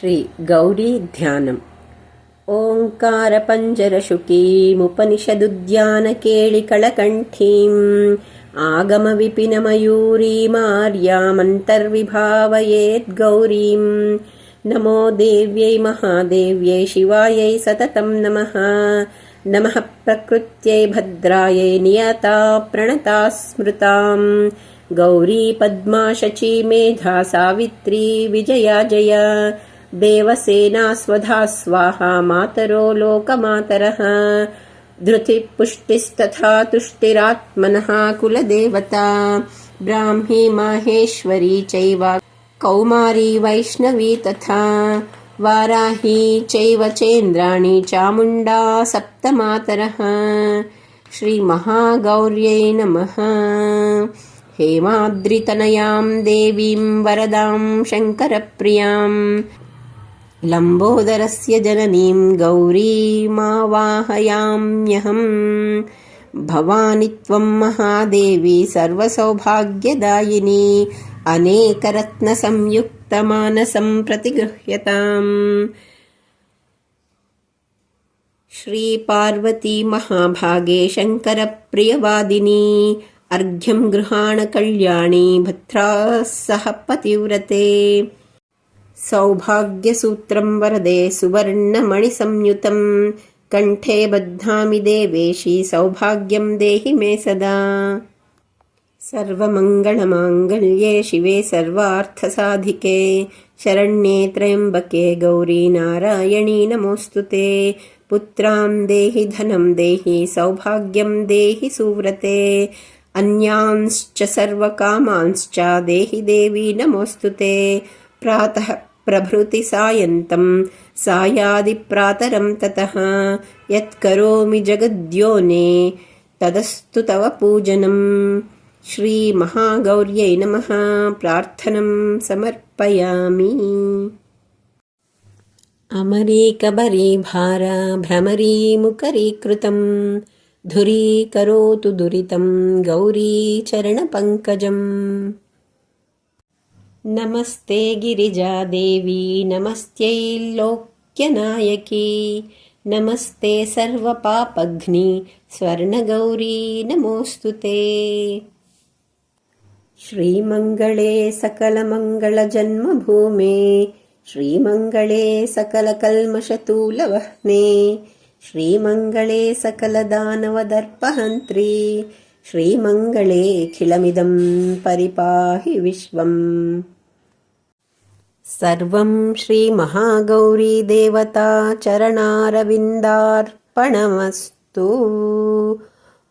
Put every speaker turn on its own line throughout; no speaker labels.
श्रीगौरीध्यानम्। ओङ्कारपञ्जरशुकीमुपनिषदुद्यानकेळिकळकण्ठीम्। आगमविपिनमयूरीमार्यामन्तर्विभावयेद्गौरीम्। नमो देव्यै महादेव्यै शिवायै सततं नमः। नमः प्रकृत्यै भद्रायै नियता प्रणता स्मृताम्। गौरी पद्मा शची मेधा सावित्री विजया जया देवसेना स्वधा स्वाहा मातरो लोकमातरः। धृतिपुष्टिस्तथा तुष्टिरात्मनः कुलदेवता। ब्राह्मी माहेश्वरी चैव कौमारी वैष्णवी तथा। वाराही चैव चेन्द्राणि चामुण्डा सप्तमातरः। श्रीमहागौर्यै नमः। हेमाद्रितनयाम् देवीम् वरदाम् शङ्करप्रियाम् लम्बोदरस्य जननीम् गौरीमावाहयाम्यहम् भवानि त्वम् महादेवी सर्वसौभाग्यदायिनी अनेकरत्नसंयुक्तमानसम् प्रतिगृह्यताम्। श्रीपार्वती महाभागे शङ्करप्रियवादिनी अर्घ्यम् गृहाण कल्याणी भद्राः सह पतिव्रते सौभाग्यसूत्रम् वरदे सुवर्णमणिसंयुतम्। कण्ठे बध्नामि देवेशी सौभाग्यम् देहि मे सदा। सर्वमङ्गलमाङ्गल्ये शिवे सर्वार्थसाधिके। शरण्ये त्र्यम्बके गौरी नारायणी नमोऽस्तु ते। पुत्राम् देहि धनम् देहि सौभाग्यम् देहि सुव्रते। अन्यांश्च सर्वकामांश्च देहि देवी नमोऽस्तु ते। प्रातः ప్రభృతి సాయంతం సాయాదిప్రాతరం తత యత్కరోమి జగద్యోనే తదస్తు తవ పూజనం శ్రీమహాగౌర్యై నమ ప్రార్థనం సమర్పయామి అమరీకబరీ భార భ్రమరీ ముఖరీకృతం ధురీకరోతు దురితం గౌరీ చరణపంకజం नमस्ते गिरिजादेवी नमस्त्यै लोक्यनायकी नमस्ते सर्वपापघ्नि स्वर्णगौरी नमोऽस्तु ते। श्रीमङ्गले सकलमङ्गलजन्मभूमे श्रीमङ्गले सकलकल्मषतूलवह्ने श्रीमङ्गले सकलदानवदर्पहन्त्री श्रीमङ्गलेऽखिलमिदम् परिपाहि विश्वम् सर्वं श्रीमहागौरीदेवता चरणारविन्दार्पणमस्तु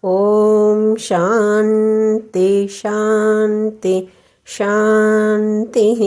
ॐ शान्ति शान्ति शान्तिः